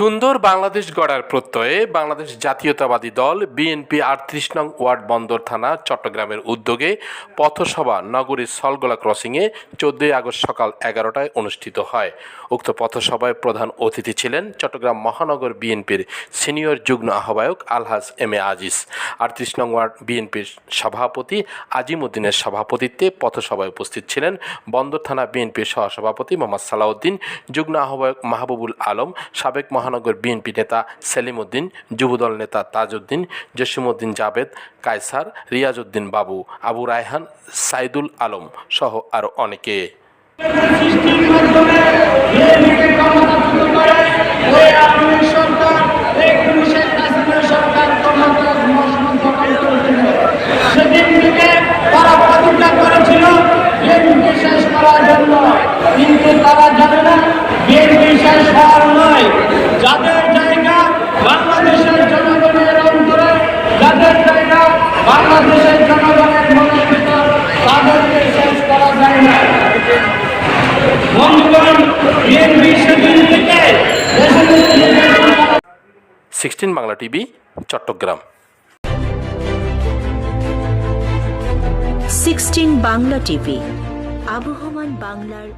সুন্দর বাংলাদেশ গড়ার প্রত্যয়ে বাংলাদেশ জাতীয়তাবাদী দল বিএনপি আটত্রিশ নং ওয়ার্ড বন্দর থানা, চট্টগ্রামের উদ্যোগে পথসভা নগরীর সলগোলা ক্রসিংয়ে চোদ্দই আগস্ট সকাল এগারোটায় অনুষ্ঠিত হয়। উক্ত পথসভায় প্রধান অতিথি ছিলেন চট্টগ্রাম মহানগর বিএনপির সিনিয়র যুগ্ম আহ্বায়ক আলহাজ এম এ আজিজ। আটত্রিশ নং ওয়ার্ড বিএনপির সভাপতি আজিম উদ্দিনের সভাপতিত্বে পথসভায় উপস্থিত ছিলেন বন্দর থানা বিএনপির সহসভাপতি মোহাম্মদ সালাউদ্দিন, যুগ্ম আহ্বায়ক মাহবুবুল আলম, সাবেক মহানগর বিএনপি নেতা সেলিম উদ্দিন যুবদল নেতা তাজউদ্দিন, জসিমউদ্দিন জাবেদ কায়সার রিয়াজউদ্দিন বাবু, আবু রায়হান, সাইদুল আলম সহ আরও অনেকে। বাংলাদেশের জনগণের মনের ভিতর তাদেরকে শেষ করা যায় না। বন্ধুগণ বিএনপি সেদিন থেকে sixteen Bangla TV Chattogram. Sixteen Bangla TV আবহমান বাংলার